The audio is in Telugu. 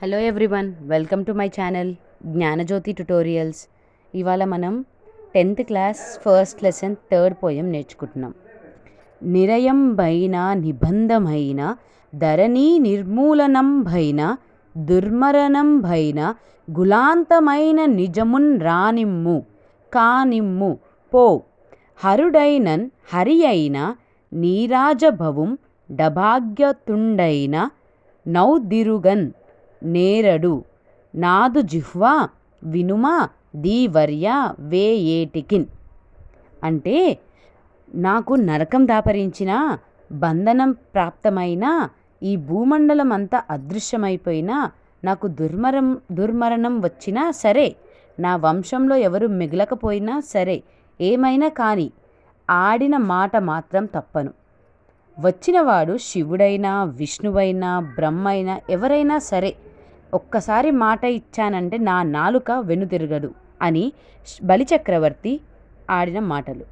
Hello everyone welcome to my channel Jnanajyothi tutorials ఇవాళ మనం tenth class first lesson third poem నేర్చుకుంటున్నాం. నిరయంబైన నిబంధమైన ధరణి నిర్మూలనం భైన దుర్మరణం భైన గులాంతమైన నిజమున్ రానిమ్ము కానిమ్ము పో. హరుడైనన్ హరి అయిన నీరాజభవం డభాగ్యతుండైన నౌదిరుగన్ నేరడు. నాదు జిహ్వా వినుమ దీవర్య వేయేటికిన్. అంటే నాకు నరకం దాపరించిన బంధనం ప్రాప్తమైన ఈ భూమండలం అంతా అదృశ్యమైపోయినా నాకు దుర్మరం దుర్మరణం వచ్చినా సరే నా వంశంలో ఎవరు మిగలకపోయినా సరే ఏమైనా కానీ ఆడిన మాట మాత్రం తప్పను. వచ్చినవాడు శివుడైనా విష్ణువైనా బ్రహ్మైనా ఎవరైనా సరే ఒక్కసారి మాట ఇచ్చానంటే నా నాలుక వెనుతిరగదు అని బలిచక్రవర్తి ఆడిన మాటలు.